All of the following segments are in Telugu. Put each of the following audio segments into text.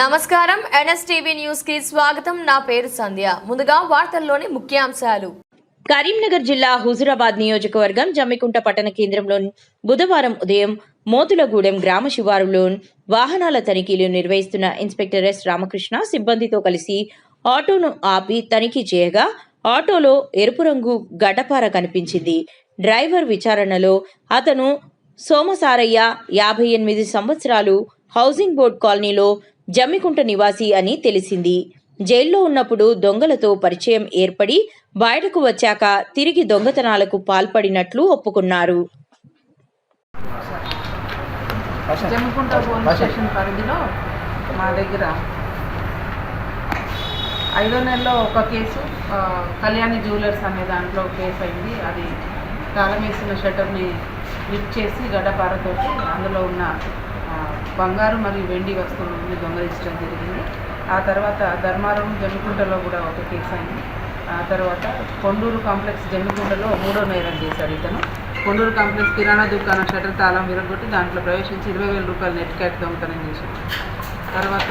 నమస్కారం. ఎన్ఎస్టీవీ న్యూస్కి స్వాగతం. నా పేరు సంధ్య. ముందుగా వార్తల్లోని ముఖ్యాంశాలు. కరీంనగర్ జిల్లా హుజురాబాద్ నియోజకవర్గం జమ్మికుంట పట్టణ కేంద్రంలో బుధవారం ఉదయం మోతులగూడెం గ్రామ శివారులో వాహనాల తనిఖీలు నిర్వహిస్తున్న ఇన్స్పెక్టర్ ఎస్ రామకృష్ణ సిబ్బందితో కలిసి ఆటోను ఆపి తనిఖీ చేయగా ఆటోలో ఎరుపు రంగు గడ్డపార కనిపించింది. డ్రైవర్ విచారణలో అతను సోమసారయ్య యాభై ఎనిమిది సంవత్సరాలు హౌసింగ్ బోర్డ్ కాలనీలో జమ్మికుంట నివాసి అని తెలిసింది. జైల్లో ఉన్నప్పుడు దొంగలతో పరిచయం ఏర్పడి బయటకు వచ్చాక తిరిగి దొంగతనాలకు పాల్పడినట్లు ఒప్పుకున్నారు. జమ్మికుంట పోలీస్ స్టేషన్ పరిధిలో మా దగ్గర ఐదో నెలలో ఒక కేసు కళ్యాణి జ్యువెలర్స్ అనే దాంట్లో కేసు అయింది. అది తాళం వేసిన షటర్ని లిఫ్ట్ చేసి గడ్డపారతోటి అందులో ఉన్న బంగారు మరియు వెండి వస్తువులను దొంగలించడం జరిగింది. ఆ తర్వాత ధర్మారం జమ్మికుంటలో కూడా ఒక కేసు అయింది. ఆ తర్వాత కొండూరు కాంప్లెక్స్ జమ్మికుంటలో మూడో నేరం చేశాడు ఇతను. కొండూరు కాంప్లెక్స్ కిరాణా దుకాణం షటర్ తాళం విరగొట్టి దాంట్లో ప్రవేశించి ఇరవై వేల రూపాయలు నెట్ క్యాట్ దొంగతనం చేశాడు. తర్వాత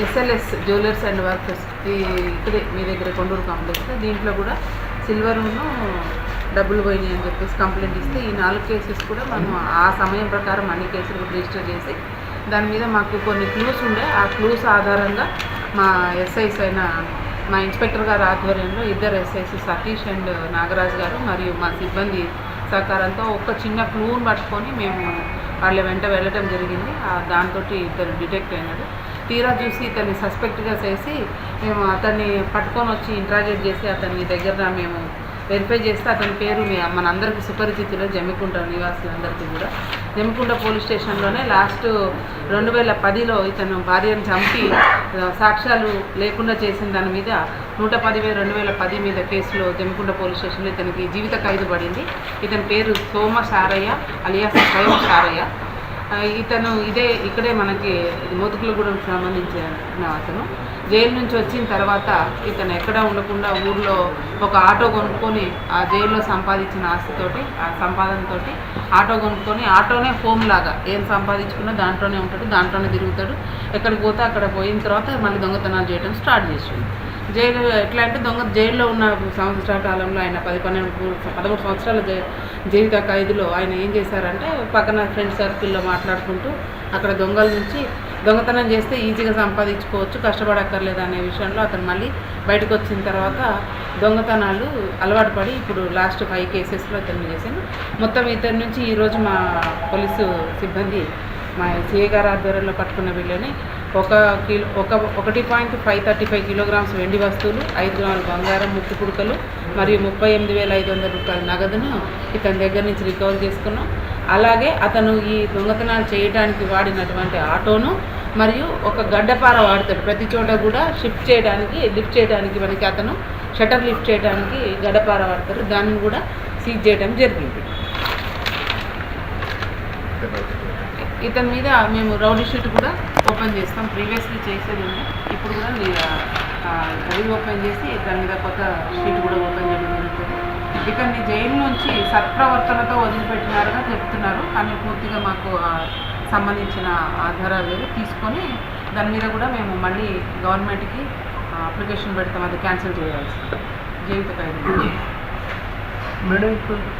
ఎస్ఎల్ఎస్ జ్యువెలర్స్ అండ్ వర్కర్స్ ఇక్కడే మీ దగ్గర కొండూరు కాంప్లెక్స్ దీంట్లో కూడా సిల్వర్ను డబ్బులు పోయినాయి అని చెప్పేసి కంప్లైంట్ ఇస్తే ఈ నాలుగు కేసెస్ కూడా మనం ఆ సమయం ప్రకారం అన్ని కేసులు రిజిస్టర్ చేసి దాని మీద మాకు కొన్ని క్లూస్ ఉండే. ఆ క్లూస్ ఆధారంగా మా ఎస్ఐస్ అయిన మా ఇన్స్పెక్టర్ గారి ఆధ్వర్యంలో ఇద్దరు ఎస్ఐస్ సతీష్ అండ్ నాగరాజ్ గారు మరియు మా సిబ్బంది సహకారంతో ఒక చిన్న క్లూని పట్టుకొని మేము వాళ్ళ వెంట వెళ్ళటం జరిగింది. దాంతో ఇద్దరు డిటెక్ట్ అయినాడు తీరా చూసి ఇతన్ని సస్పెక్ట్గా చేసి మేము అతన్ని పట్టుకొని వచ్చి ఇంట్రాగేట్ చేసి అతని దగ్గర మేము వెరిఫై చేస్తే అతని పేరు మీ మనందరికీ సుపరిచితులు జమ్మికుంట నివాసులందరికీ కూడా. జమ్మికుంట పోలీస్ స్టేషన్లోనే లాస్ట్ రెండు వేల పదిలో ఇతను భార్యను చంపి సాక్ష్యాలు లేకుండా చేసిన దాని మీద నూట పది రెండు వేల పది మీద కేసులో జమ్మికుంట పోలీస్ స్టేషన్లో ఇతనికి జీవిత ఖైదు పడింది. ఇతని పేరు సోమ సారయ్య అలియాస్ స్వయం సారయ్య. ఇతను ఇదే ఇక్కడే మనకి మోతుకులగూడెం సంబంధించిన అతను. జైలు నుంచి వచ్చిన తర్వాత ఇతను ఎక్కడ ఉండకుండా ఊర్లో ఒక ఆటో కొనుక్కొని ఆ జైల్లో సంపాదించిన ఆస్తితోటి ఆ సంపాదనతోటి ఆటో కొనుక్కొని ఆటోనే హోమ్ లాగా ఏం సంపాదించుకున్నా దాంట్లోనే ఉంటాడు దాంట్లోనే తిరుగుతాడు. ఎక్కడికి పోతే అక్కడ పోయిన తర్వాత మళ్ళీ దొంగతనాలు చేయడం స్టార్ట్ చేసింది. జైలు ఎట్లా అంటే దొంగ జైల్లో ఉన్న సంవత్సరాల కాలంలో ఆయన పది పన్నెండు పదమూడు సంవత్సరాల జై జీవిత ఖైదులో ఆయన ఏం చేశారంటే పక్కన ఫ్రెండ్ సర్కిల్లో మాట్లాడుకుంటూ అక్కడ దొంగల నుంచి దొంగతనం చేస్తే ఈజీగా సంపాదించుకోవచ్చు కష్టపడక్కర్లేదు అనే విషయంలో అతను మళ్ళీ బయటకు వచ్చిన తర్వాత దొంగతనాలు అలవాటు పడి ఇప్పుడు లాస్ట్ ఫైవ్ కేసెస్లో అతను చేశాను. మొత్తం ఇతని నుంచి ఈరోజు మా పోలీసు సిబ్బంది మా సిఏ గారి ఆధ్వర్యంలో పట్టుకున్న వీళ్ళని ఒక కిలో ఒక ఒకటి point five thirty five kilograms వెండి వస్తువులు ఐదు గ్రాముల బంగారం ముక్కు పుడకలు మరియు ముప్పై ఎనిమిది వేల ఐదు వందల రూపాయల నగదును ఇతని దగ్గర నుంచి రికవర్ చేసుకున్నాం. అలాగే అతను ఈ దొంగతనాలు చేయడానికి వాడినటువంటి ఆటోను మరియు ఒక గడ్డపార వాడతాడు. ప్రతి చోట కూడా షిఫ్ట్ చేయడానికి లిఫ్ట్ చేయడానికి మనకి అతను షటర్ లిఫ్ట్ చేయడానికి గడ్డపార వాడతారు దాన్ని కూడా సీజ్ చేయడం జరిగింది. ఇతని మీద మేము రౌడీ షీట్ కూడా ఓపెన్ చేస్తాం. ప్రీవియస్లీ చేసేది ఉంది. ఇప్పుడు కూడా ని- ఓపెన్ చేసి దాని మీద కొత్త షీట్ కూడా ఓపెన్ చేయడం జరుగుతుంది. ఇతన్ని జైలు నుంచి సత్ప్రవర్తనతో వదిలిపెట్టినారుగా చెప్తున్నారు. కానీ పూర్తిగా మాకు సంబంధించిన ఆధారాలు తీసుకొని దాని మీద కూడా మేము మళ్ళీ గవర్నమెంట్కి అప్లికేషన్ పెడతాం. అది క్యాన్సిల్ చేయాల్సి. జీవిత ఖైదు మేడం ఇప్పుడు